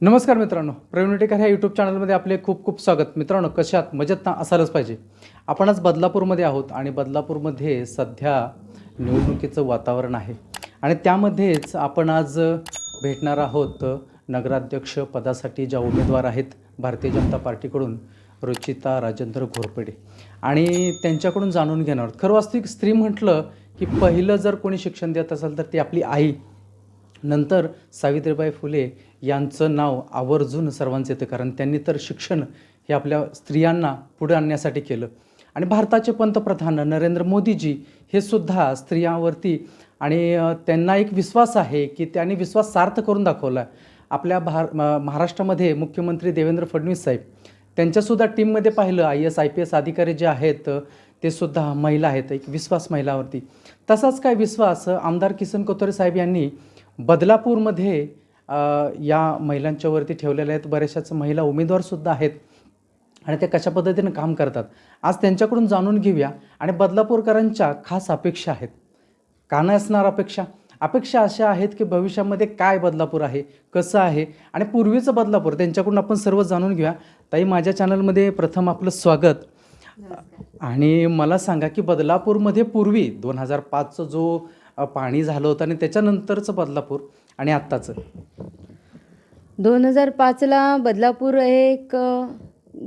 नमस्कार मित्रांनो प्रवीणटेकर ह्या यूट्यूब चॅनलमध्ये आपले खूप खूप स्वागत. मित्रांनो कशात मजेत ना? असायलाच पाहिजे. आपण आज बदलापूरमध्ये आहोत आणि बदलापूरमध्ये सध्या निवडणुकीचं वातावरण आहे. आणि त्यामध्येच आपण आज भेटणार आहोत नगराध्यक्ष पदासाठी ज्या उमेदवार आहेत भारतीय जनता पार्टीकडून रुचिता राजेंद्र घोरपडे. आणि त्यांच्याकडून जाणून घेणार आहोत. खरं वास्तविक स्त्री म्हटलं की पहिलं जर कोणी शिक्षण देत असेल तर ती आपली आई नंतर सावित्रीबाई फुले यांचं नाव आवर्जून सर्वांचं येतं कारण त्यांनी तर शिक्षण हे आपल्या स्त्रियांना पुढे आणण्यासाठी केलं. आणि भारताचे पंतप्रधान नरेंद्र मोदीजी हे सुद्धा स्त्रियांवरती आणि त्यांना एक विश्वास आहे की त्यांनी विश्वास सार्थ करून दाखवला. आपल्या भार महाराष्ट्रामध्ये मुख्यमंत्री देवेंद्र फडणवीस साहेब त्यांच्यासुद्धा टीममध्ये पाहिलं. I S I P S अधिकारी जे आहेत ते सुद्धा महिला आहेत एक विश्वास महिलावरती. तसाच काय विश्वास आमदार किसन कोथरे साहेब यांनी बदलापूरमध्ये या महिलांच्यावरती ठेवलेल्या आहेत बऱ्याचशाच महिला उमेदवारसुद्धा आहेत आणि ते कशा पद्धतीनं काम करतात आज त्यांच्याकडून जाणून घेऊया. आणि बदलापूरकरांच्या खास अपेक्षा आहेत. का नाही असणार अपेक्षा? अपेक्षा अशा आहेत की भविष्यामध्ये काय बदलापूर आहे कसं आहे? आणि पूर्वीचं बदलापूर त्यांच्याकडून आपण सर्व जाणून घेऊया. ताई माझ्या चॅनलमध्ये प्रथम आपलं स्वागत. आणि मला सांगा की बदलापूरमध्ये पूर्वी दोन हजार पाचचं जो पाणी झालं होतं आणि त्याच्यानंतरचं बदलापूर आणि आत्ताचं. दोन हजार पाचला बदलापूर हे एक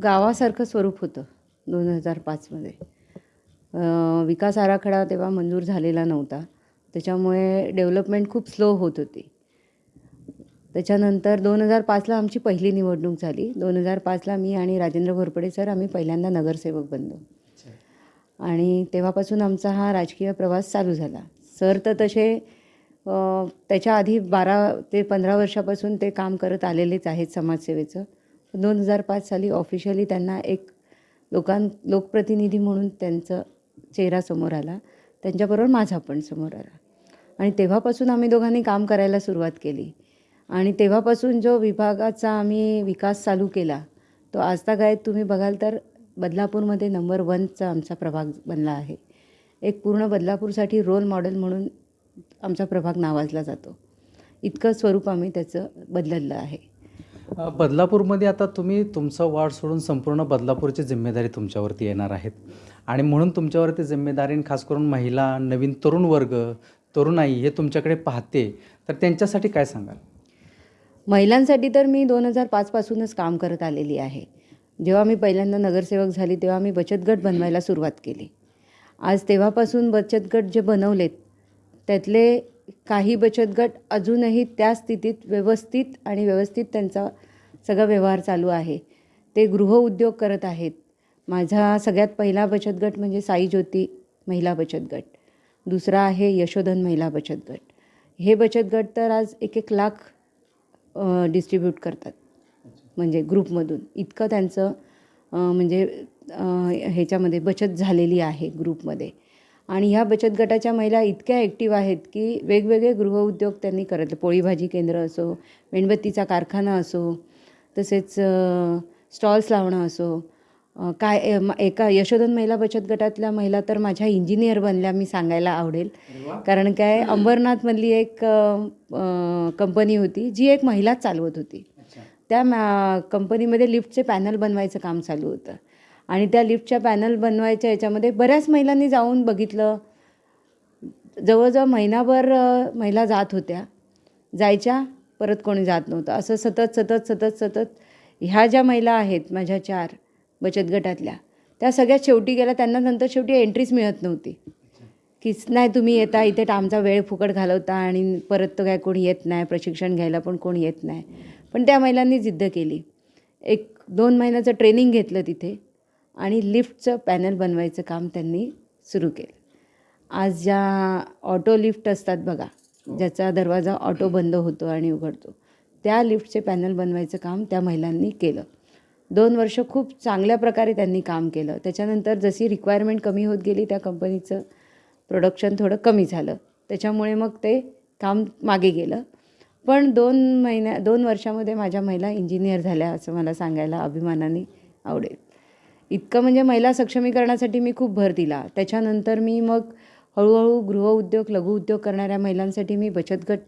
गावासारखं स्वरूप होतं दोन हजार पाचमध्ये. विकास आराखडा तेव्हा मंजूर झालेला नव्हता. त्याच्यामुळे डेव्हलपमेंट खूप स्लो होत होती. त्याच्यानंतर दोन हजार पाचला आमची पहिली निवडणूक झाली. दोन हजार पाचला मी आणि राजेंद्र घोरपडे सर आम्ही पहिल्यांदा नगरसेवक बनलो. आणि तेव्हापासून आमचा हा राजकीय प्रवास चालू झाला. सर तर तसे त्याच्या आधी बारा ते पंधरा वर्षापासून ते काम करत आलेलेच आहेत समाजसेवेचं. दोन हजार पाच साली ऑफिशियली त्यांना एक लोकां लोकप्रतिनिधी म्हणून त्यांचं चेहरा समोर आला. त्यांच्याबरोबर माझा पण समोर आला. आणि तेव्हापासून आम्ही दोघांनी काम करायला सुरुवात केली. आणि तेव्हापासून जो विभागाचा आम्ही विकास चालू केला तो आजता काय तुम्ही बघाल तर बदलापूरमध्ये नंबर वनचा आमचा प्रभाग बनला आहे. एक पूर्ण बदलापूरसाठी रोल मॉडेल म्हणून आमचा प्रभाग नावाजला जातो. इतकं स्वरूप आम्ही त्याचं बदललं आहे. बदलापूरमध्ये आता तुम्ही तुमचा वार्ड सोडून संपूर्ण बदलापूरची जिम्मेदारी तुमच्यावरती येणार आहेत. आणि म्हणून तुमच्यावरती जिम्मेदारी खास करून महिला नवीन तरुण वर्ग तरुणाई हे तुमच्याकडे पाहते तर त्यांच्यासाठी काय सांगाल? महिलांसाठी तर मी दोन हजार पाचपासूनच काम करत आलेली आहे. जेव्हा मी पहिल्यांदा नगरसेवक झाली तेव्हा मी बचत गट बनवायला सुरुवात केली. आज तेव्हापासून बचत गट जे बनवलेत त्यातले काही बचत गट अजूनही त्या स्थितीत व्यवस्थित आणि व्यवस्थित त्यांचा सगळा व्यवहार चालू आहे. ते गृहउद्योग करत आहेत. माझा सगळ्यात पहिला बचत गट म्हणजे साई ज्योती महिला बचत गट. दुसरा आहे यशोधन महिला बचत गट. हे बचत गट तर आज एक एक लाख डिस्ट्रीब्यूट करतात. म्हणजे ग्रुपमधून इतकं त्यांचं म्हणजे ह्याच्यामध्ये बचत झालेली आहे ग्रुपमध्ये. आणि ह्या बचत गटाच्या महिला इतक्या ॲक्टिव्ह आहेत की वेगवेगळे गृहउद्योग त्यांनी करत पोळी भाजी केंद्र असो मेणबत्तीचा कारखाना असो तसेच स्टॉल्स लावणं असो काय एका यशोधन महिला बचत गटातल्या महिला तर माझ्या इंजिनियर बनल्या मी सांगायला आवडेल. कारण काय अंबरनाथमधली एक कंपनी होती जी एक महिलाच चालवत होती. त्या मॅ कंपनीमध्ये लिफ्टचे पॅनल बनवायचं काम चालू होतं. आणि त्या लिफ्टच्या पॅनल बनवायच्या याच्यामध्ये बऱ्याच महिलांनी जाऊन बघितलं. जवळजवळ महिनाभर महिला जात होत्या. जायच्या परत कोणी जात नव्हतं. असं सतत सतत सतत सतत ह्या ज्या महिला आहेत माझ्या चार बचत गटातल्या त्या सगळ्यात शेवटी गेल्या. त्यांना नंतर शेवटी एंट्रीच मिळत नव्हती. कीच नाही तुम्ही येता इथे आमचा वेळ फुकट घालवता आणि परत तर काय कोणी येत नाही प्रशिक्षण घ्यायला पण कोणी येत नाही. पण त्या महिलांनी जिद्द केली. एक दोन महिन्याचं ट्रेनिंग घेतलं तिथे आणि लिफ्टचं पॅनल बनवायचं काम त्यांनी सुरू केलं. आज ज्या ऑटो लिफ्ट असतात बघा ज्याचा दरवाजा ऑटो बंद होतो आणि उघडतो त्या लिफ्टचे पॅनल बनवायचं काम त्या महिलांनी केलं. दोन वर्ष खूप चांगल्या प्रकारे त्यांनी काम केलं. त्याच्यानंतर जशी रिक्वायरमेंट कमी होत गेली त्या कंपनीचं प्रोडक्शन थोडं कमी झालं. त्याच्यामुळे मग ते काम मागे गेलं. पण दोन महिन्या दोन वर्षामध्ये माझ्या महिला इंजिनियर झाल्या असं मला सांगायला अभिमानाने आवडेल. इतकं म्हणजे महिला सक्षमीकरणासाठी मी खूप भर दिला. त्याच्यानंतर मी मग हळूहळू गृहउद्योग लघुउद्योग करणाऱ्या महिलांसाठी मी बचत गट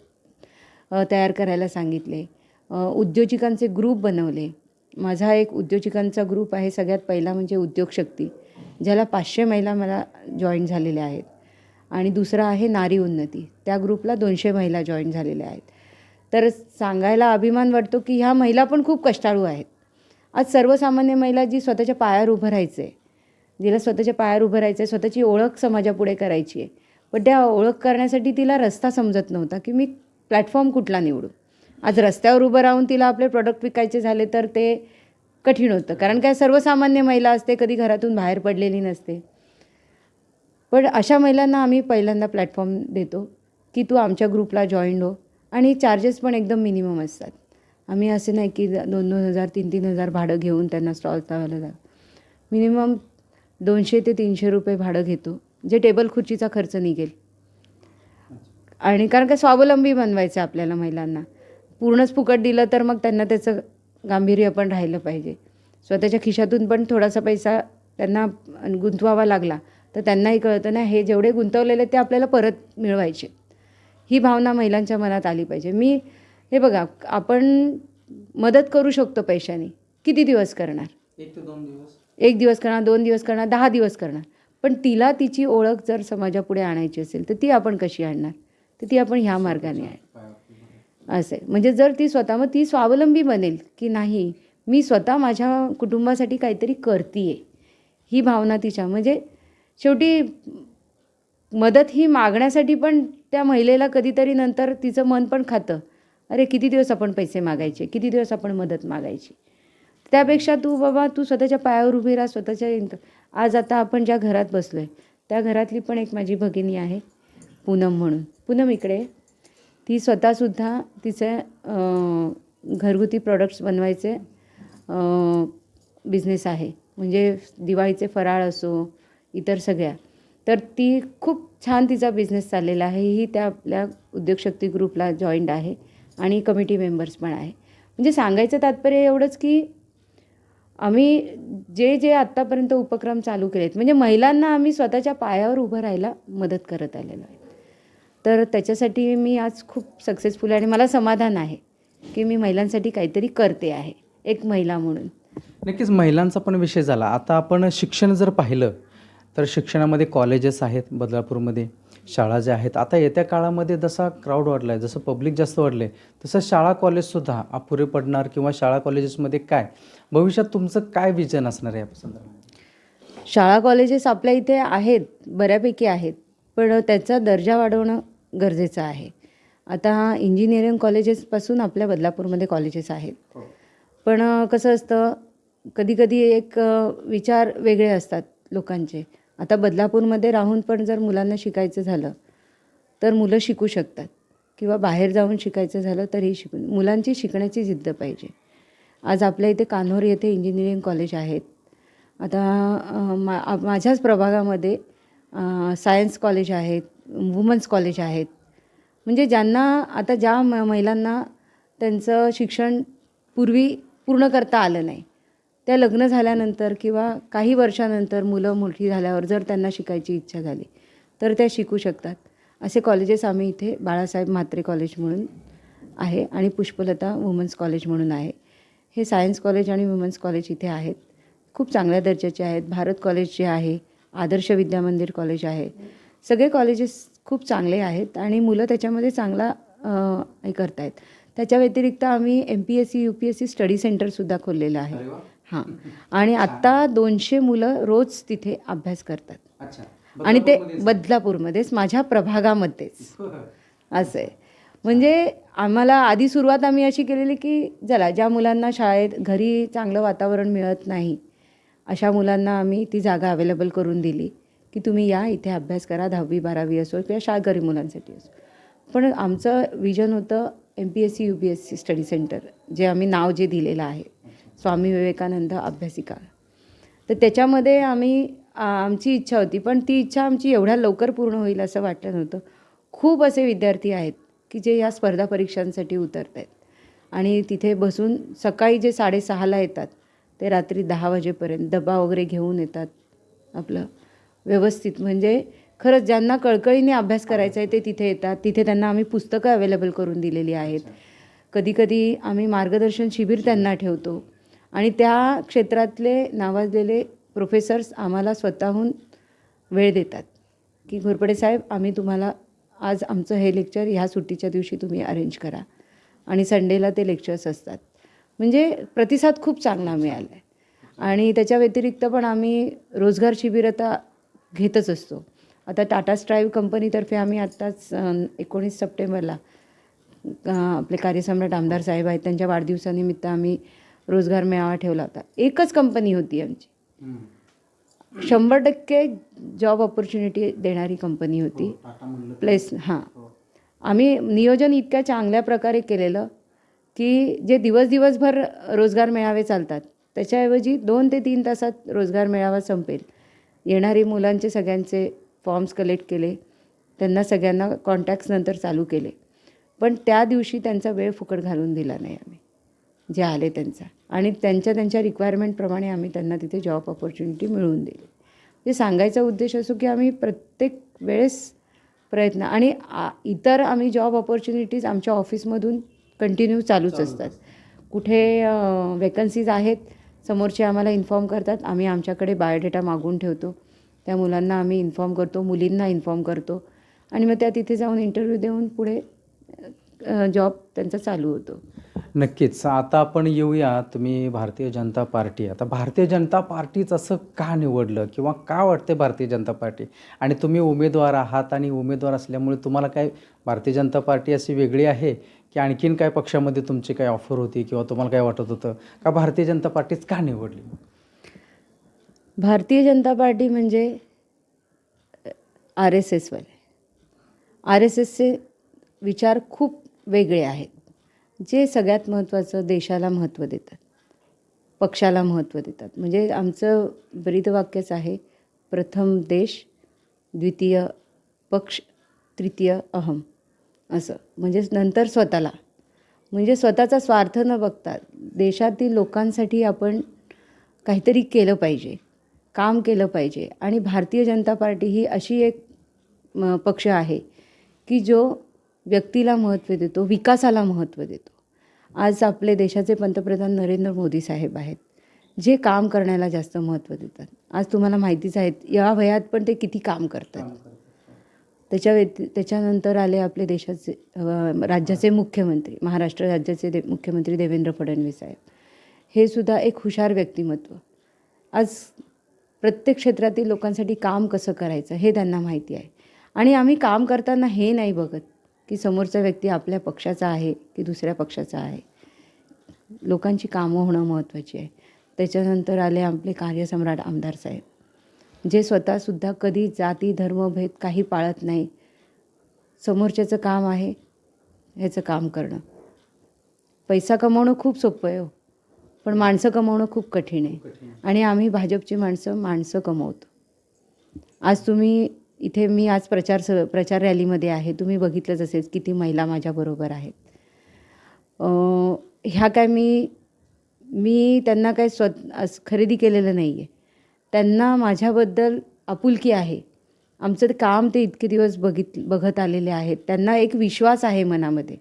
तयार करायला सांगितले. उद्योजिकांचे ग्रुप बनवले. माझा एक उद्योजिकांचा ग्रुप आहे सगळ्यात पहिला म्हणजे उद्योगशक्ती ज्याला पाचशे महिला मला जॉईन झालेल्या आहेत. आणि दुसरा आहे नारी उन्नती. त्या ग्रुपला दोनशे महिला जॉईन झालेल्या आहेत. तर सांगायला अभिमान वाटतो की ह्या महिला पण खूप कष्टाळू आहेत. आज सर्वसामान्य महिला जी स्वतःच्या पायावर उभं राहायचं आहे जिला स्वतःच्या पायावर उभं राहायचं आहे स्वतःची ओळख समाजापुढे करायची आहे. पण त्या ओळख करण्यासाठी तिला रस्ता समजत नव्हता की मी प्लॅटफॉर्म कुठला निवडू? आज रस्त्यावर उभं राहून तिला आपले प्रोडक्ट विकायचे झाले तर ते कठीण होतं. कारण काय सर्वसामान्य महिला असते कधी घरातून बाहेर पडलेली नसते. पण अशा महिलांना आम्ही पहिल्यांदा प्लॅटफॉर्म देतो की तू आमच्या ग्रुपला जॉईन हो. आणि चार्जेस पण एकदम मिनिमम असतात. आम्ही असे नाही की दोन दोन हजार तीन तीन हजार भाडं घेऊन त्यांना स्टॉल लावायला जा. मिनिमम दोनशे ते तीनशे रुपये भाडं घेतो. जे टेबल खुर्चीचा खर्च निघेल. आणि कारण का स्वावलंबी बनवायचं आपल्याला महिलांना. पूर्णच फुकट दिलं तर मग त्यांना त्याचं गांभीर्य पण राहिलं पाहिजे. स्वतःच्या खिशातून पण थोडासा पैसा त्यांना गुंतवावा लागला तर त्यांनाही कळतं ना हे जेवढे गुंतवलेले ते आपल्याला परत मिळवायचे. ही भावना महिलांच्या मनात आली पाहिजे. मी हे बघा आपण मदत करू शकतो पैशाने. किती दिवस करणार? एक ते दोन दिवस. एक दिवस करणार दोन दिवस करणार दहा दिवस करणार. पण तिला तिची ओळख जर समाजापुढे आणायची असेल तर ती आपण कशी आणणार? तर ती आपण ह्या मार्गाने आहे असं आहे. म्हणजे जर ती स्वतः मग ती स्वावलंबी बनेल की नाही मी स्वतः माझ्या कुटुंबासाठी काहीतरी करते ही भावना तिच्या म्हणजे शेवटी मदत ही मागण्यासाठी पण त्या महिलेला कधीतरी नंतर तिचं मन पण खातं. अरे किती दिवस आपण पैसे मागायचे? किती दिवस आपण मदत मागायची? त्यापेक्षा तू बाबा तू स्वतःच्या पायावर उभी राहा स्वतःच्या इन्क आज आता आपण ज्या घरात बसलो आहे त्या घरातली पण एक माझी भगिनी आहे पूनम म्हणून. पूनम इकडे ती स्वतःसुद्धा तिचे घरगुती प्रॉडक्ट्स बनवायचे बिझनेस आहे. म्हणजे दिवाळीचे फराळ असो इतर सगळ्या. तर ती खूप छान तिचा बिझनेस चाललेला आहे. ही त्या आपल्या उद्योगशक्ती ग्रुपला जॉईंट आहे आणि कमिटी मेंबर्स पण आहे. म्हणजे सांगायचं तात्पर्य एवढंच की आम्ही जे जे आत्तापर्यंत उपक्रम चालू केलेत म्हणजे महिलांना आम्ही स्वतःच्या पायावर उभं राहायला मदत करत आलेलो आहे. तर त्याच्यासाठी मी आज खूप सक्सेसफुल आहे आणि मला समाधान आहे की मी महिलांसाठी काहीतरी करते आहे एक महिला म्हणून. नक्कीच महिलांचा पण विषय झाला. आता आपण शिक्षण जर पाहिलं तर शिक्षणामध्ये कॉलेजेस आहेत बदलापूरमध्ये शाळा ज्या आहेत. आता येत्या काळामध्ये जसा क्राऊड वाढला आहे जसं पब्लिक जास्त वाढलं आहे तसं शाळा कॉलेजसुद्धा अपुरे पडणार किंवा शाळा कॉलेजेसमध्ये काय? भविष्यात तुमचं काय विजन असणार आहे या संदर्भात? शाळा कॉलेजेस आपल्या इथे आहेत बऱ्यापैकी आहेत पण त्याचा दर्जा वाढवणं गरजेचं आहे. आता इंजिनिअरिंग कॉलेजेसपासून आपल्या बदलापूरमध्ये कॉलेजेस आहेत. पण कसं असतं कधीकधी एक विचार वेगळे असतात लोकांचे. आता बदलापूरमध्ये राहून पण जर मुलांना शिकायचं झालं तर मुलं शिकू शकतात. किंवा बाहेर जाऊन शिकायचं झालं तरीही शिकू मुलांची शिकण्याची जिद्द पाहिजे. आज आपल्या इथे कान्होर येथे इंजिनिअरिंग कॉलेज आहेत. आता मा माझ्याच प्रभागामध्ये सायन्स कॉलेज आहेत वुमन्स कॉलेज आहेत. म्हणजे ज्यांना आता ज्या म महिलांना त्यांचं शिक्षण पूर्वी पूर्ण करता आलं नाही त्या लग्न झाल्यानंतर किंवा काही वर्षानंतर मुलं मोठी झाल्यावर जर त्यांना शिकायची इच्छा झाली तर त्या शिकू शकतात. असे कॉलेजेस आम्ही इथे बाळासाहेब म्हात्रे कॉलेज म्हणून आहे आणि पुष्पलता वुमन्स कॉलेज म्हणून आहे. हे सायन्स कॉलेज आणि वुमन्स कॉलेज इथे आहेत. खूप चांगल्या दर्जाचे आहेत. भारत कॉलेज जे आहे आदर्श विद्यामंदिर कॉलेज आहे. सगळे कॉलेजेस खूप चांगले आहेत आणि मुलं त्याच्यामध्ये चांगला हे हे करतायत. त्याच्या व्यतिरिक्त आम्ही M P S C U P S C study सेंटरसुद्धा खोललेलं आहे. हां. आणि आत्ता दोनशे मुलं रोज तिथे अभ्यास करतात. अच्छा. आणि ते बदलापूरमध्येच माझ्या प्रभागामध्येच. असं आहे. म्हणजे आम्हाला आधी सुरुवात आम्ही अशी केलेली की चला ज्या मुलांना शाळेत घरी चांगलं वातावरण मिळत नाही अशा मुलांना आम्ही ती जागा अवेलेबल करून दिली की तुम्ही या इथे अभ्यास करा दहावी बारावी असो किंवा शा गरीब मुलांसाठी असो. पण आमचं विजन होतं M P S C U P S C study centre जे आम्ही नाव जे दिलेलं आहे. स्वामी विवेकानंद अभ्यासिका. तर त्याच्यामध्ये आम्ही आमची इच्छा होती पण ती इच्छा आमची एवढ्या लवकर पूर्ण होईल असं वाटलं नव्हतं. खूप असे विद्यार्थी आहेत की जे या स्पर्धा परीक्षांसाठी उतरत आहेत आणि तिथे बसून सकाळी जे साडेसहाला येतात ते रात्री दहा वाजेपर्यंत डबा वगैरे घेऊन येतात आपलं व्यवस्थित. म्हणजे खरंच ज्यांना कळकळीने अभ्यास करायचा आहे ते तिथे येतात. तिथे त्यांना आम्ही पुस्तकं अवेलेबल करून दिलेली आहेत. कधीकधी आम्ही मार्गदर्शन शिबिर त्यांना ठेवतो. आणि त्या क्षेत्रातले नावाजलेले प्रोफेसर्स आम्हाला स्वतःहून वेळ देतात. की घोरपडे साहेब आम्ही तुम्हाला आज आमचं हे लेक्चर ह्या सुट्टीच्या दिवशी तुम्ही अरेंज करा. आणि संडेला ते लेक्चर्स असतात. म्हणजे प्रतिसाद खूप चांगला मिळाला आहे आणि त्याच्या व्यतिरिक्त पण आम्ही रोजगार शिबिर आता घेतच असतो. आता टाटा स्ट्राईव्ह कंपनीतर्फे आम्ही आत्ताच एकोणीस सप्टेंबरला आपले कार्यसम्राट आमदार साहेब आहेत. त्यांच्या वाढदिवसानिमित्त आम्ही रोजगार मेळावा ठेवला होता. एकच कंपनी होती आमची. शंभर टक्के जॉब ऑपॉर्च्युनिटी देणारी कंपनी होती. प्लेस हां. आम्ही नियोजन इतक्या चांगल्या प्रकारे केलेलं की जे दिवस दिवसभर रोजगार मेळावे चालतात त्याच्याऐवजी दोन ते तीन तासात रोजगार मेळावा संपेल. येणारी मुलांचे सगळ्यांचे फॉर्म्स कलेक्ट केले. त्यांना सगळ्यांना कॉन्टॅक्ट्स नंतर चालू केले. पण त्या दिवशी त्यांचा वेळ फुकट घालून दिला नाही आम्ही. जे आले त्यांचा. आणि त्यांच्या त्यांच्या रिक्वायरमेंटप्रमाणे आम्ही त्यांना तिथे जॉब ऑपॉर्च्युनिटी मिळवून दिली. म्हणजे सांगायचा उद्देश असो की आम्ही प्रत्येक वेळेस प्रयत्न आणि आ- इतर आम्ही जॉब ऑपॉर्च्युनिटीज आमच्या ऑफिसमधून कंटिन्यू चालूच असतात. कुठे वेकन्सीज आहेत समोरचे आम्हाला इन्फॉर्म करतात आम्ही आमच्याकडे बायोडेटा मागवून ठेवतो. त्या मुलांना आम्ही इन्फॉर्म करतो मुलींना इन्फॉर्म करतो. आणि मग त्या तिथे जाऊन इंटरव्ह्यू देऊन पुढे जॉब त्यांचा चालू होतो. नक्कीच. आता आपण येऊया तुम्ही भारतीय जनता पार्टी. आता भारतीय जनता पार्टीच असं का निवडलं किंवा का वाटते भारतीय जनता पार्टी? आणि तुम्ही उमेदवार आहात आणि उमेदवार असल्यामुळे तुम्हाला काय भारतीय जनता पार्टी अशी वेगळी आहे की आणखीन काय पक्षामध्ये तुमची काय ऑफर होती किंवा तुम्हाला काय वाटत होतं? का भारतीय जनता पार्टीच का निवडली? भारतीय जनता पार्टी म्हणजे आर एस एसवाले आर एस एसचे विचार खूप वेगळे आहेत. जे सगळ्यात महत्त्वाचं देशाला महत्त्व देतात पक्षाला महत्त्व देतात. म्हणजे आमचं ब्रीदवाक्यच आहे प्रथम देश द्वितीय पक्ष तृतीय अहम. असं. म्हणजे नंतर स्वतःला. म्हणजे स्वतःचा स्वार्थ न बघता देशातील लोकांसाठी आपण काहीतरी केलं पाहिजे काम केलं पाहिजे. आणि भारतीय जनता पार्टी ही अशी एक म, पक्ष आहे की जो व्यक्तीला महत्त्व देतो विकासाला महत्त्व देतो. आज आपले देशाचे पंतप्रधान नरेंद्र मोदी साहेब आहेत जे काम करण्याला जास्त महत्त्व देतात. आज तुम्हाला माहितीच आहेत या वयात पण ते किती काम करतात. त्याच्या व्यति त्याच्यानंतर आले आपले देशाचे राज्याचे मुख्यमंत्री महाराष्ट्र राज्याचे दे मुख्यमंत्री देवेंद्र फडणवीस साहेब. हे सुद्धा एक हुशार व्यक्तिमत्व. आज प्रत्येक क्षेत्रातील लोकांसाठी काम कसं करायचं हे त्यांना माहिती आहे. आणि आम्ही काम करताना हे नाही बघत. की समोरचा व्यक्ती आपल्या पक्षाचा आहे की दुसऱ्या पक्षाचा आहे. लोकांची कामं होणं महत्त्वाची आहे. त्याच्यानंतर आले आपले कार्यसम्राट आमदार साहेब. जे स्वतःसुद्धा कधी जाती धर्मभेद काही पाळत नाही. समोरच्याचं काम आहे ह्याचं काम करणं. पैसा कमवणं खूप सोपं आहे हो. पण माणसं कमवणं खूप कठीण आहे. आणि आम्ही भाजपची माणसं माणसं कमवतो. आज तुम्ही इथे मी आज प्रचार स प्रचार रॅलीमध्ये आहे. तुम्ही बघितलंच असेल किती महिला माझ्याबरोबर आहेत. ह्या काय मी मी त्यांना काय स्व अस- खरेदी केलेलं नाही आहे त्यांना माझ्याबद्दल आपुलकी आहे. आमचं ते काम ते इतके दिवस बघित बघत आलेले आहेत. त्यांना एक विश्वास आहे मनामध्ये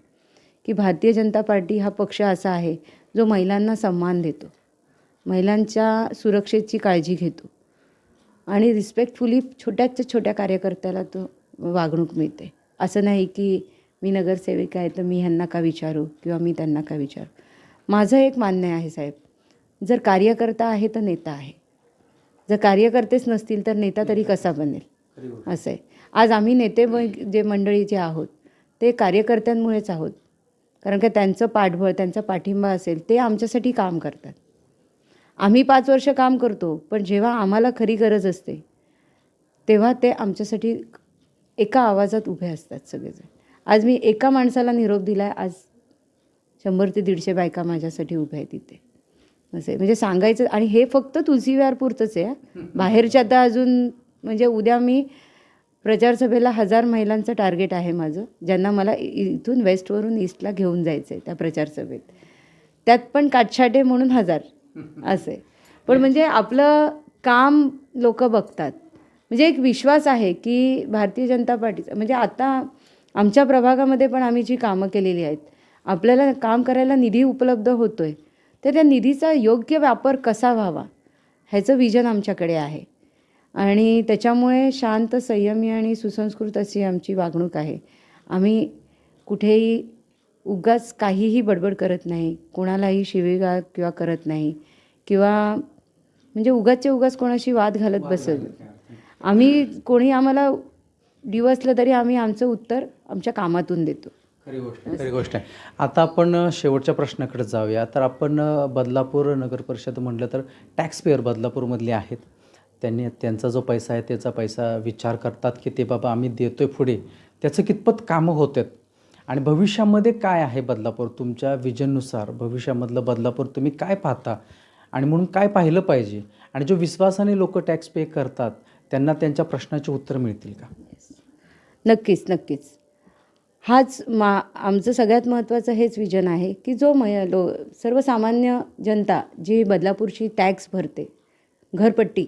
की भारतीय जनता पार्टी हा पक्ष असा आहे जो महिलांना सन्मान देतो. महिलांच्या सुरक्षेची काळजी घेतो. आणि रिस्पेक्टफुली छोट्याच्या छोट्या कार्यकर्त्याला तो वागणूक मिळते. असं नाही की मी नगरसेविका आहे तर मी ह्यांना का विचारू किंवा मी त्यांना का विचारू? माझं एक मान्य आहे साहेब जर कार्यकर्ता आहे तर नेता आहे. जर कार्यकर्तेच नसतील तर नेता तरी कसा बनेल? असं आहे. आज आम्ही नेते जे मंडळी जे आहोत ते कार्यकर्त्यांमुळेच आहोत. कारण का त्यांचं पाठबळ त्यांचा पाठिंबा असेल ते आमच्यासाठी काम करतात. आम्ही पाच वर्ष काम करतो पण जेव्हा आम्हाला खरी गरज असते तेव्हा ते आमच्यासाठी एका आवाजात उभे असतात सगळेजण. आज मी एका माणसाला निरोप दिला आहे आज शंभर ते दीडशे बायका माझ्यासाठी उभ्या आहेत तिथे असे म्हणजे सांगायचं आणि हे फक्त तुलसीविहारपुरतंच आहे बाहेरच्या आता अजून म्हणजे उद्या मी प्रचारसभेला हजार महिलांचं टार्गेट आहे माझं ज्यांना मला इ- इथून वेस्टवरून ईस्टला घेऊन जायचं आहे त्या प्रचारसभेत. त्यात पण काटछाटे म्हणून हजार. असे. पण म्हणजे आपलं काम लोक बघतात. म्हणजे एक विश्वास आहे की भारतीय जनता पार्टीचा म्हणजे आता आमच्या प्रभागामध्ये पण आम्ही जी कामं केलेली आहेत आपल्याला काम करायला निधी उपलब्ध होतो आहे तर त्या निधीचा योग्य वापर कसा व्हावा ह्याचं विजन आमच्याकडे आहे. आणि त्याच्यामुळे शांत संयमी आणि सुसंस्कृत अशी आमची वागणूक आहे. आम्ही कुठेही उगाच काहीही बडबड करत नाही. कोणालाही शिवीगाळ किंवा करत नाही. किंवा म्हणजे उगाचचे उगाच कोणाशी वाद घालत बसत. आम्ही कोणी आम्हाला डिवसलं तरी आम्ही आमचं उत्तर आमच्या कामातून देतो. खरी गोष्ट आहे. खरी गोष्ट आहे. आता आपण शेवटच्या प्रश्नाकडे जाऊया. तर आपण बदलापूर नगर परिषद म्हटलं तर टॅक्स पेअर बदलापूरमधले आहेत. त्यांनी त्यांचा जो पैसा आहे त्याचा पैसा विचार करतात की ते बाबा आम्ही देतोय पुढे. त्याचं कितपत कामं होत आहेत आणि भविष्यामध्ये काय आहे बदलापूर? तुमच्या विजननुसार भविष्यामधलं बदलापूर तुम्ही काय पाहता? आणि म्हणून काय पाहिलं पाहिजे? आणि जो विश्वासाने लोक टॅक्स पे करतात त्यांना त्यांच्या प्रश्नाचे उत्तर मिळतील का? नक्कीच नक्कीच. हाच मा आमचं सगळ्यात महत्त्वाचं हेच विजन आहे की जो मै लो सर्वसामान्य जनता जी बदलापूरची टॅक्स भरते घरपट्टी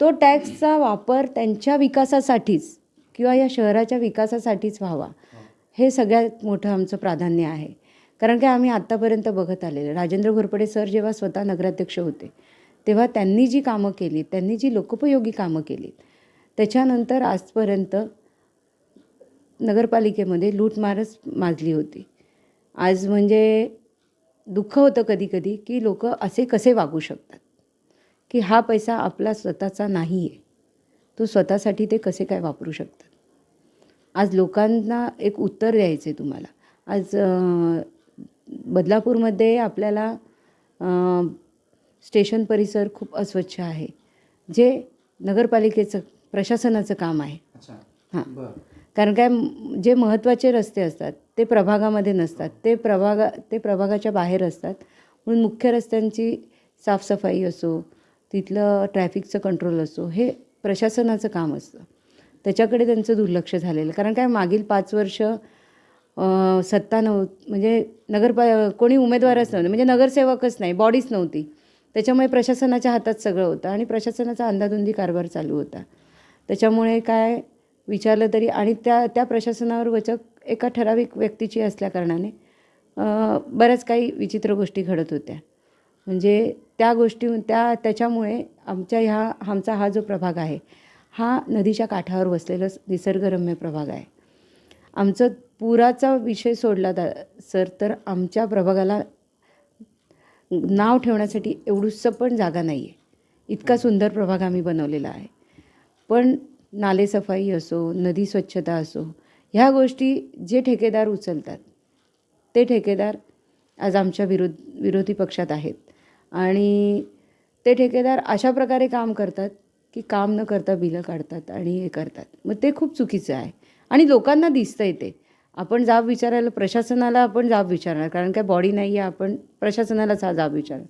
तो टॅक्सचा वापर त्यांच्या विकासासाठीच किंवा या शहराच्या विकासासाठीच व्हावा. हे सगळ्यात मोठं आमचं प्राधान्य आहे. कारण की आम्ही आत्तापर्यंत बघत आलेलं राजेंद्र घोरपडे सर जेव्हा स्वतः नगराध्यक्ष होते तेव्हा त्यांनी जी कामं केली त्यांनी जी लोकोपयोगी कामं केली त्याच्यानंतर आजपर्यंत नगरपालिकेमध्ये लूटमारच माजली होती. आज म्हणजे दुःख होतं कधीकधी की लोक असे कसे वागू शकतात? की हा पैसा आपला स्वतःचा नाही आहे तो स्वतःसाठी ते कसे काय वापरू शकतात? आज लोकांना एक उत्तर द्यायचं आहे तुम्हाला. आज बदलापूरमध्ये आपल्याला स्टेशन परिसर खूप अस्वच्छ आहे जे नगरपालिकेचं प्रशासनाचं काम आहे. हां. कारण काय जे महत्त्वाचे रस्ते असतात ते प्रभागामध्ये नसतात ते प्रभागा ते प्रभागाच्या बाहेर असतात. म्हणून मुख्य रस्त्यांची साफसफाई असो तिथलं ट्रॅफिकचं कंट्रोल असो हे प्रशासनाचं काम असतं. त्याच्याकडे त्यांचं दुर्लक्ष झालेलं. कारण काय मागील पाच वर्ष सत्ता नव्ह म्हणजे नगरपा कोणी उमेदवारच नव्हते. म्हणजे नगरसेवकच नाही बॉडीच नव्हती. त्याच्यामुळे प्रशासनाच्या हातात सगळं होतं आणि प्रशासनाचा अंदाधुंदी कारभार चालू होता. त्याच्यामुळे काय विचारलं तरी आणि त्या त्या प्रशासनावर वचक एका ठराविक व्यक्तीची असल्याकारणाने बऱ्याच काही विचित्र गोष्टी घडत होत्या. म्हणजे त्या गोष्टी त्या त्याच्यामुळे आमच्या ह्या आमचा हा जो प्रभाग आहे हा नदीच्या काठावर वसलेला निसर्गरम्य प्रभाग आहे. आमचं पुराचा विषय सोडला दा सर तर आमच्या प्रभागाला नाव ठेवण्यासाठी एवढूसं पण जागा नाही आहे इतका सुंदर प्रभाग आम्ही बनवलेला आहे. पण नालेसफाई असो नदी स्वच्छता असो ह्या गोष्टी जे ठेकेदार उचलतात ते ठेकेदार आज आमच्या विरोध विरोधी पक्षात आहेत. आणि ते ठेकेदार अशा प्रकारे काम करतात की काम न करता बिलं काढतात आणि हे करतात. मग ते खूप चुकीचं आहे. आणि लोकांना दिसतं आहे ते. आपण जाब विचारायला प्रशासनाला आपण जाब विचारणार. कारण काय बॉडी नाही आहे आपण प्रशासनालाच हा जाब विचारणार.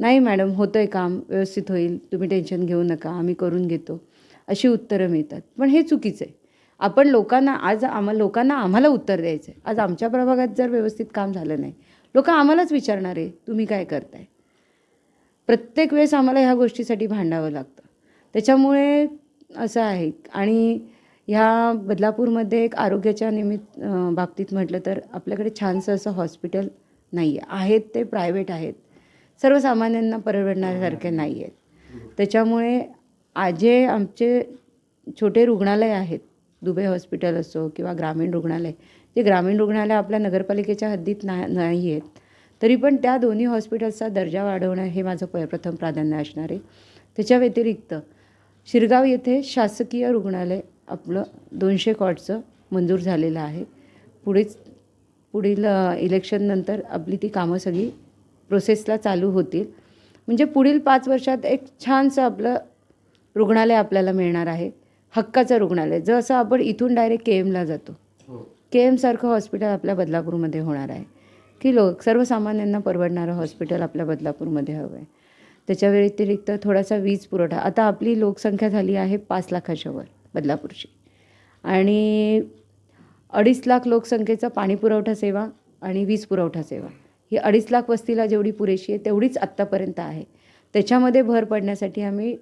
नाही मॅडम होतं आहे काम व्यवस्थित होईल. तुम्ही टेन्शन घेऊ नका आम्ही करून घेतो. अशी उत्तरं मिळतात. पण हे चुकीचं आहे. आपण लोकांना आज आम्हा लोकांना आम्हाला उत्तर द्यायचं आहे आज आमच्या प्रभागात जर व्यवस्थित काम झालं नाही लोक आम्हालाच विचारणार आहे तुम्ही काय करताय? प्रत्येक वेळेस आम्हाला ह्या गोष्टीसाठी भांडावं लागतं. त्याच्यामुळे असं आहे. आणि ह्या बदलापूरमध्ये एक आरोग्याच्या निमित्त बाबतीत म्हटलं तर आपल्याकडे छानसं असं हॉस्पिटल नाही आहे आहेत ते प्रायव्हेट आहेत. सर्वसामान्यांना परवडण्यासारखे नाही आहेत त्याच्यामुळे आजे आमचे छोटे रुग्णालय आहेत दुबे हॉस्पिटल असो किंवा ग्रामीण रुग्णालय जे ग्रामीण रुग्णालय आपल्या नगरपालिकेच्या हद्दीत ना नाही आहेत तरी पण त्या दोन्ही हॉस्पिटल्सचा दर्जा वाढवणं हे माझं प प्रथम प्राधान्य असणार आहे. त्याच्या व्यतिरिक्त शिरगाव येथे शासकीय रुग्णालय आपलं दोनशे कॉटचं मंजूर झालेलं आहे. पुढेच पुढील इलेक्शननंतर आपली ती कामं सगळी प्रोसेसला चालू होतील. म्हणजे पुढील पाच वर्षात एक छानसं आपलं रुग्णालय आपल्याला मिळणार आहे. हक्काचं रुग्णालय. जसं आपण इथून डायरेक्ट के एमला जातो. के एमसारखं हॉस्पिटल आपल्या बदलापूरमध्ये होणार आहे. की लोक सर्वसामान्यांना परवडणारं हॉस्पिटल आपल्या बदलापूरमध्ये हवं आहे त्याच्या व्यतिरिक्त थोडासा वीज पुरवठा. आता आपली लोकसंख्या झाली आहे पाच लाखाच्यावर बदलापूरची. आणि अडीच लाख लोकसंख्येचा पाणी पुरवठा सेवा आणि वीज पुरवठा सेवा. ही अडीच लाख वस्तीला जेवढी पुरेशी आहे तेवढीच आत्तापर्यंत आहे. त्याच्यामध्ये भर पडण्यासाठी आम्ही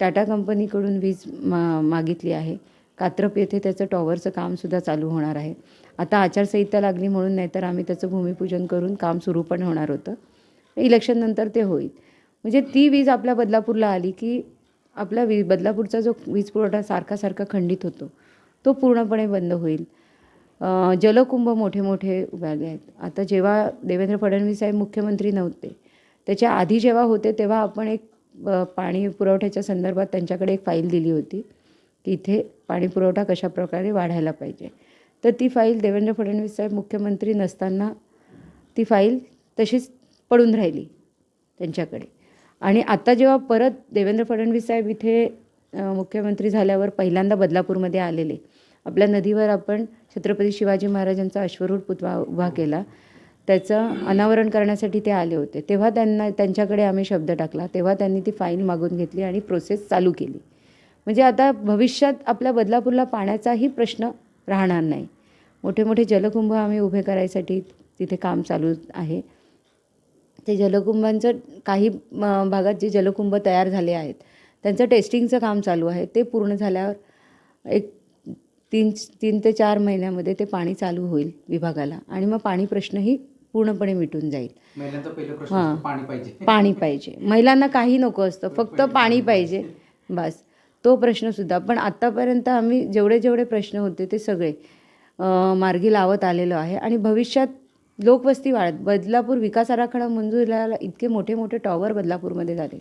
टाटा कंपनीकडून वीज मा मागितली आहे. कात्रप येथे त्याचं टॉवरचं कामसुद्धा चालू होणार आहे. आता आचारसंहिता लागली म्हणून नाहीतर आम्ही त्याचं भूमिपूजन करून काम सुरू पण होणार होतं. इलेक्शननंतर ते होईल. म्हणजे ती वीज आपल्या बदलापूरला आली की आपला वी बदलापूरचा जो वीज पुरवठा सारखा सारखा खंडित होतो तो पूर्णपणे बंद होईल. जलकुंभ मोठे मोठे उभारले आहेत. आता जेव्हा देवेंद्र फडणवीस साहेब मुख्यमंत्री नव्हते त्याच्या आधी जेव्हा होते तेव्हा आपण एक पाणी पुरवठ्याच्या संदर्भात त्यांच्याकडे एक फाईल दिली होती की इथे पाणी पुरवठा कशा प्रकारे वाढायला पाहिजे. तर ती फाईल देवेंद्र फडणवीस साहेब मुख्यमंत्री नसताना ती फाईल तशीच पडून राहिली त्यांच्याकडे. आणि आता जेव्हा परत देवेंद्र फडणवीस साहेब इथे मुख्यमंत्री झाल्यावर पहिल्यांदा बदलापूरमध्ये आलेले आपल्या नदीवर आपण छत्रपती शिवाजी महाराजांचा अश्वरूढ पुतळा उभा केला त्याचं अनावरण करण्यासाठी ते आले होते. तेव्हा त्यांना त्यांच्याकडे आम्ही शब्द टाकला. तेव्हा त्यांनी ती फाईल मागून घेतली आणि प्रोसेस चालू केली. म्हणजे आता भविष्यात आपल्या बदलापूरला पाण्याचाही प्रश्न राहणार नाही. मोठे मोठे जलकुंभ आम्ही उभे करायसाठी तिथे काम चालू आहे. ते जलकुंभांचं काही भागात जे जलकुंभ तयार झाले आहेत त्यांचं टेस्टिंगचं काम चालू आहे. ते पूर्ण झाल्यावर एक तीन तीन ते चार महिन्यामध्ये ते पाणी चालू होईल विभागाला आणि मग पाणी प्रश्नही पूर्णपणे मिटून जाईल. हां. पाणी पाहिजे. पाणी पाहिजे. महिलांना काही नको असतं फक्त पाणी पाहिजे. बस. तो प्रश्नसुद्धा पण आत्तापर्यंत आम्ही जेवढे जेवढे प्रश्न होते ते सगळे मार्गी लावत आलेलो आहे आणि भविष्यात लोकवस्ती वाढत. बदलापूर विकास आराखडा मंजूर झाला इतके मोठे मोठे टॉवर बदलापूरमध्ये झाले.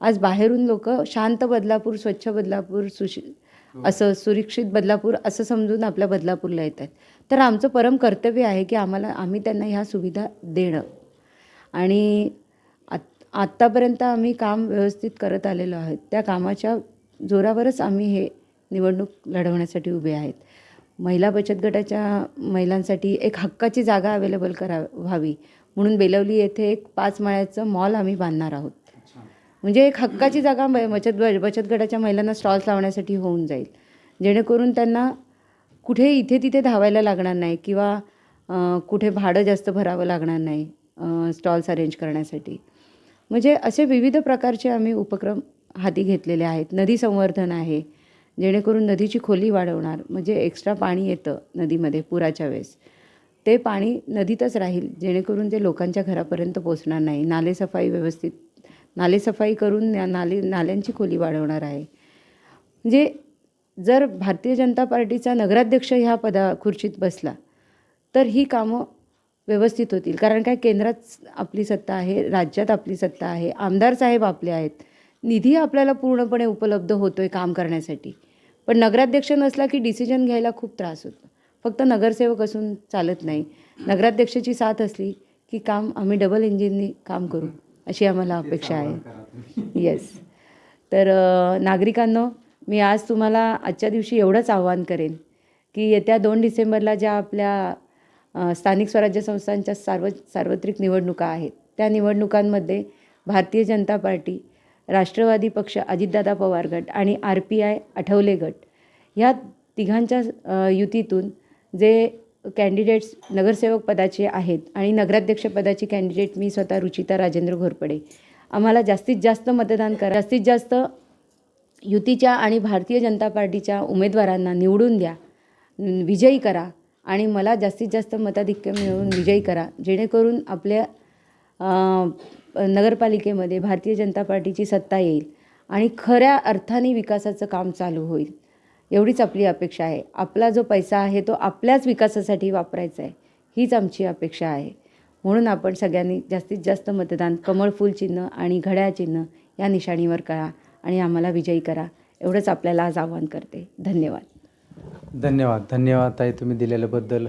आज बाहेरून लोक शांत बदलापूर स्वच्छ बदलापूर सुशी असं सुरक्षित बदलापूर असं समजून आपल्या बदलापूरला येत आहेत तर आमचं परम कर्तव्य आहे की आम्हाला आम्ही त्यांना ह्या सुविधा देणं. आणि आत आत्तापर्यंत आम्ही काम व्यवस्थित करत आलेलो आहोत. त्या कामाच्या जोरावरच आम्ही हे निवडणूक लढवण्यासाठी उभे आहेत. महिला बचत गटाच्या महिलांसाठी एक हक्काची जागा अवेलेबल करा व्हावी. म्हणून बेलवली येथे एक पाच माळ्याचं मॉल आम्ही बांधणार आहोत. म्हणजे एक हक्काची जागा बचत बचत गटाच्या महिलांना स्टॉल्स लावण्यासाठी होऊन जाईल. जेणेकरून त्यांना कुठे इथे तिथे धावायला लागणार नाही किंवा कुठे भाडं जास्त भरावं लागणार नाही स्टॉल्स अरेंज करण्यासाठी. म्हणजे असे विविध प्रकारचे आम्ही उपक्रम हाती घेतलेले आहेत. नदी संवर्धन आहे. जेणेकरून नदीची खोली वाढवणार म्हणजे एक्स्ट्रा पाणी येतं नदीमध्ये पुराच्या वेळेस. ते पाणी नदीतच राहील जेणेकरून ते लोकांच्या घरापर्यंत पोचणार नाही. नालेसफाई व्यवस्थित नालेसफाई करून नाले नाल्यांची खोली वाढवणार आहे. म्हणजे जर भारतीय जनता पार्टीचा नगराध्यक्ष ह्या पदा खुर्चीत बसला तर ही कामं व्यवस्थित होतील. कारण काय? केंद्रात आपली सत्ता आहे राज्यात आपली सत्ता आहे आमदार साहेब आपले आहेत. निधी आपल्याला पूर्णपणे उपलब्ध होतो आहे काम करण्यासाठी. पण नगराध्यक्ष नसला की डिसिजन घ्यायला खूप त्रास होतो. फक्त नगरसेवक असून चालत नाही. नगराध्यक्षाची साथ असली की काम आम्ही डबल इंजिननी काम करू अशी आम्हाला अपेक्षा आहे. येस तर नागरिकांनो मी आज तुम्हाला आजच्या दिवशी एवढंच आव्हान करेन की येत्या दोन डिसेंबरला ज्या आपल्या स्थानिक स्वराज्य संस्थांच्या सार्व सार्वत्रिक निवडणुका आहेत त्या निवडणुकांमध्ये भारतीय जनता पार्टी राष्ट्रवादी पक्ष अजितदादा पवार गट आणि आर पी आय आठवले गट ह्या तिघांच्या युतीतून जे कॅन्डिडेट्स नगरसेवक पदाचे आहेत आणि नगराध्यक्षपदाची कॅन्डिडेट मी स्वतः रुचिता राजेंद्र घोरपडे. आम्हाला जास्तीत जास्त मतदान करा जास्तीत जास्त युतीच्या आणि भारतीय जनता पार्टीच्या उमेदवारांना निवडून द्या विजयी करा आणि मला जास्तीत जास्त मताधिक्य मिळवून विजयी करा जेणेकरून आपल्या नगरपालिकेमध्ये भारतीय जनता पार्टीची सत्ता येईल आणि खऱ्या अर्थाने विकासाचं काम चालू होईल. एवढीच आपली अपेक्षा आहे. आपला जो पैसा आहे तो आपल्याच विकासासाठी वापरायचा आहे. हीच आमची अपेक्षा आहे. म्हणून आपण सगळ्यांनी जास्तीत जास्त मतदान कमळ फुल चिन्ह आणि घड्याळ चिन्ह या निशाणीवर करा आणि आम्हाला विजयी करा. एवढंच आपल्याला आज आवाहन करते. धन्यवाद. धन्यवाद. धन्यवाद ताई तुम्ही दिलेल्याबद्दल.